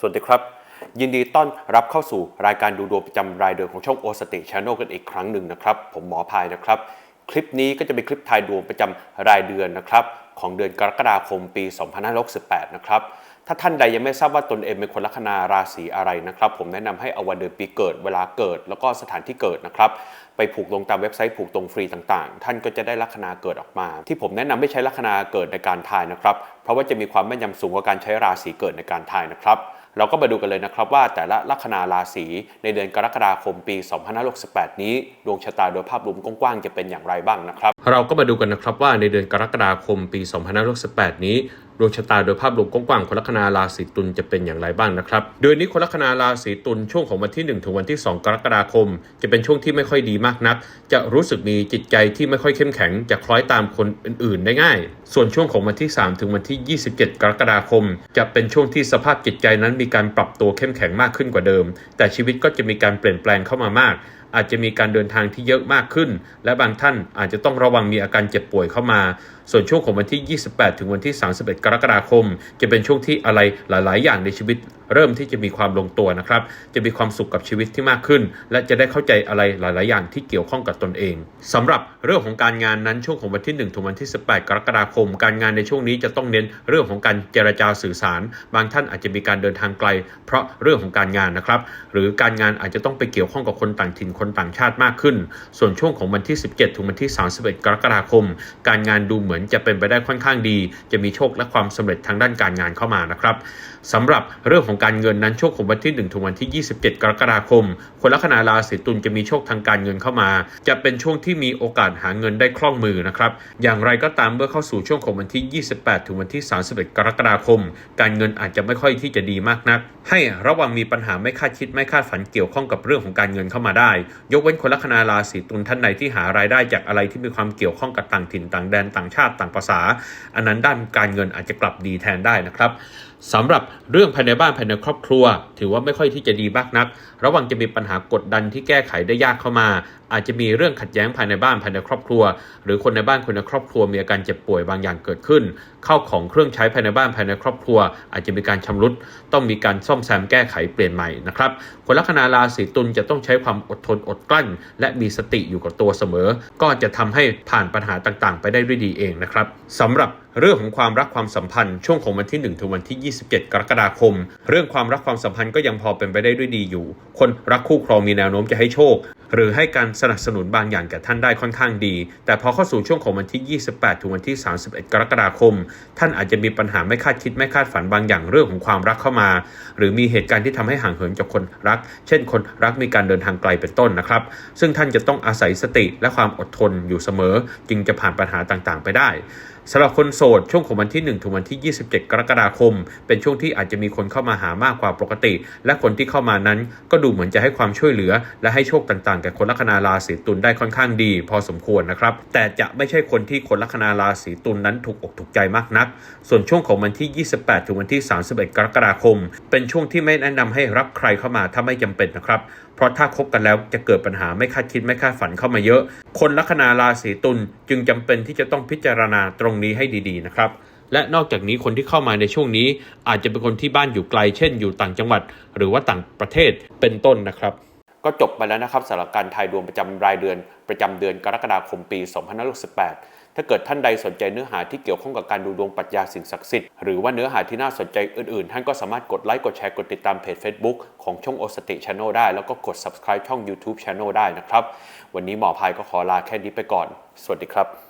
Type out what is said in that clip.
สวัสดีครับ ยินดีต้อนรับเข้าสู่รายการดูดวงประจำรายเดือนของช่องโอสติชานอลกันอีกครั้งหนึ่งนะครับ ผมหมอพายนะครับ คลิปนี้ก็จะเป็นคลิปทายดวงประจำรายเดือนนะครับของเดือนกรกฎาคมปี 2568 นะครับ ถ้าท่านใดยังไม่ทราบว่าตนเองเป็นคนลัคนาราศีอะไรนะครับ ผมแนะนำให้เอาวันเดือนปีเกิดเวลาเกิด แล้วก็สถานที่เกิดนะครับ ไปผูกลงตามเว็บไซต์ผูกตรงฟรีต่างๆ ท่านก็จะได้ลัคนาเกิดออกมา ที่ผมแนะนำไม่ใช้ลัคนาเกิดในการทายนะครับ เพราะว่าจะมีความแม่นยำสูงกว่าการใช้ราศีเกิดในการทายนะครับ เราก็มาดูกันเลยนะครับว่าแต่ละลัคนาราศีในเดือนกรกฎาคมปี 2568 นี้ดวงชะตาโดยภาพรวมกว้างๆจะเป็นอย่างไรบ้างนะครับ เราก็มาดูกันนะครับว่าในเดือนกรกฎาคมปี 2568 นี้ ดวงชะตาโดยภาพรวมกว้างๆคนลัคนาราศีตุลจะเป็นอย่างไรบ้างนะครับ โดยนี้คนลัคนาราศีตุลช่วงของวันที่ 1 ถึงวันที่ 2 กรกฎาคม จะเป็นช่วงที่ไม่ค่อยดีมากนัก จะรู้สึกมีจิตใจที่ไม่ค่อยเข้มแข็ง จะคล้อยตามคนอื่น ๆ ได้ง่าย ส่วนช่วงของวันที่ 3 ถึงวันที่ 27 กรกฎาคม จะเป็นช่วงที่สภาพจิตใจนั้นมีการปรับตัวเข้มแข็งมากขึ้นกว่าเดิม แต่ชีวิตก็จะมีการเปลี่ยนแปลงเข้ามามากอาจจะมีการเดินทางที่เยอะมากขึ้น และบางท่านอาจจะต้องระวังมีอาการเจ็บป่วยเข้ามา ส่วนช่วงของวันที่ 28 ถึงวันที่ 31 กรกฎาคม จะเป็นช่วงที่อะไรหลาย ๆ อย่างในชีวิต เริ่มที่จะมีความลงตัวนะครับ จะมีความสุขกับชีวิตที่มากขึ้น และจะได้เข้าใจอะไรหลาย ๆ อย่างที่เกี่ยวข้องกับตนเองสำหรับเรื่องของการงานนั้นช่วงของวันที่ 1 ถึงวันที่ 18 กรกฎาคม การงานในช่วงนี้จะต้องเน้นเรื่องของการเจรจาสื่อสาร บางท่านอาจจะมีการเดินทางไกล เพราะเรื่องของการงานนะครับ หรือการงานอาจจะต้องไปเกี่ยวข้องกับคนต่างถิ่นคนต่างชาติมากขึ้น ส่วนช่วงของวันที่ 17 ถึงวันที่ 31 กรกฎาคม การงานดูเหมือนจะเป็นไปได้ค่อนข้างดี จะมีโชคและความสำเร็จทางด้านการงานเข้ามานะครับสำหรับเรื่องของการเงินนั้นช่วงของวันที่ 1 ถึงวันที่ 27 กรกฎาคม คนลัคนาราศีตุลจะมีโชคทางการเงินเข้ามา จะเป็นช่วงที่มีโอกาสหาเงินได้คล่องมือนะครับ อย่างไรก็ตามเมื่อเข้าสู่ช่วงของวันที่ 28 ถึงวันที่ 31 กรกฎาคม การเงินอาจจะไม่ค่อยที่จะดีมากนัก ให้ระวังมีปัญหาไม่คาดคิดไม่คาดฝันเกี่ยวข้องกับเรื่องของการเงินเข้ามาได้ยกเว้นคนลัคนาราศีตุลท่านใดที่หารายได้จากอะไรที่มีความเกี่ยวข้องกับต่างถิ่นต่างแดนต่างชาติต่างภาษา อันนั้นด้านการเงินอาจจะกลับดีแทนได้นะครับสำหรับเรื่องภายในบ้านภายในครอบครัว ถือว่าไม่ค่อยที่จะดีมากนัก ระวังจะมีปัญหากดดันที่แก้ไขได้ยากเข้ามา อาจจะมีเรื่องขัดแย้งภายในบ้านภายในครอบครัว หรือคนในบ้านคนในครอบครัวมีอาการเจ็บป่วยบางอย่างเกิดขึ้น เข้าของเครื่องใช้ภายในบ้านภายในครอบครัว อาจจะมีการชำรุด ต้องมีการซ่อมแซมแก้ไขเปลี่ยนใหม่นะครับคนลัคนาราศีตุลจะต้องใช้ความอดทนอดกลั้น และมีสติอยู่กับตัวเสมอ ก็จะทำให้ผ่านปัญหาต่างๆ ไปได้ด้วยดีเองนะครับสำหรับเรื่องของความรักความสัมพันธ์ช่วงของวันที่ 1 ถึงวันที่ 27 กรกฎาคม เรื่องความรักความสัมพันธ์ก็ยังพอเป็นไปได้ด้วยดีอยู่ คนรักคู่ครองมีแนวโน้มจะให้โชค หรือให้การสนับสนุนบางอย่างแก่ท่านได้ค่อนข้างดี แต่พอเข้าสู่ช่วงของวันที่ 28 ถึงวันที่ 31 กรกฎาคม ท่านอาจจะมีปัญหาไม่คาดคิดไม่คาดฝันบางอย่างเรื่องของความรักเข้ามา หรือมีเหตุการณ์ที่ทำให้ห่างเหินจากคนรัก เช่น คนรักมีการเดินทางไกลเป็นต้นนะครับ ซึ่งท่านจะต้องอาศัยสติและความอดทนอยู่เสมอ จึงจะผ่านปัญหาต่างๆ ไปได้ สำหรับคนโสดช่วงของวันที่ 1 ถึงวันที่ 27 กรกฎาคม เป็นช่วงที่อาจจะมีคนเข้ามาหามากกว่าปกติ และคนที่เข้ามานั้นก็ดูเหมือนจะให้ความช่วยเหลือ และให้โชคต่างๆแก่คนลัคนาราศีตุลได้ค่อนข้างดี พอสมควรนะครับ แต่จะไม่ใช่คนที่คนลัคนาราศีตุลนั้นถูกอกถูกใจมากนัก ส่วนช่วงของวันที่ 28 ถึงวันที่ 31 กรกฎาคม เป็นช่วงที่ไม่แนะนำให้รับใครเข้ามาถ้าไม่จำเป็นนะครับ เพราะถ้าคบกันแล้วจะเกิดปัญหาไม่คาดคิดไม่คาดฝันเข้ามาเยอะ คนลัคนาราศีตุลจึงจำเป็นที่จะต้องพิจารณาตรงนี้ให้ดีๆนะครับและนอกจากนี้คนที่เข้ามาในช่วงนี้ อาจจะเป็นคนที่บ้านอยู่ไกล เช่น อยู่ต่างจังหวัด หรือว่าต่างประเทศเป็นต้นนะครับ ก็จบไปแล้วนะครับสำหรับการทายดวงประจำรายเดือนประจำเดือนกรกฎาคมปี 2568 ถ้าเกิดท่านใดสนใจเนื้อหาที่เกี่ยวข้องกับการดูดวงปรัชญาสิ่งศักดิ์สิทธิ์หรือว่าเนื้อหาที่น่าสนใจอื่นๆ ท่านก็สามารถกดไลค์กดแชร์กดติดตามเพจ Facebook ของช่องโอสติช n น e l ได้ แล้วก็กด subscribe ช่อง YouTube Channel ได้นะครับ วันนี้หมอพายก็ขอลาแค่นี้ไปก่อน สวัสดีครับ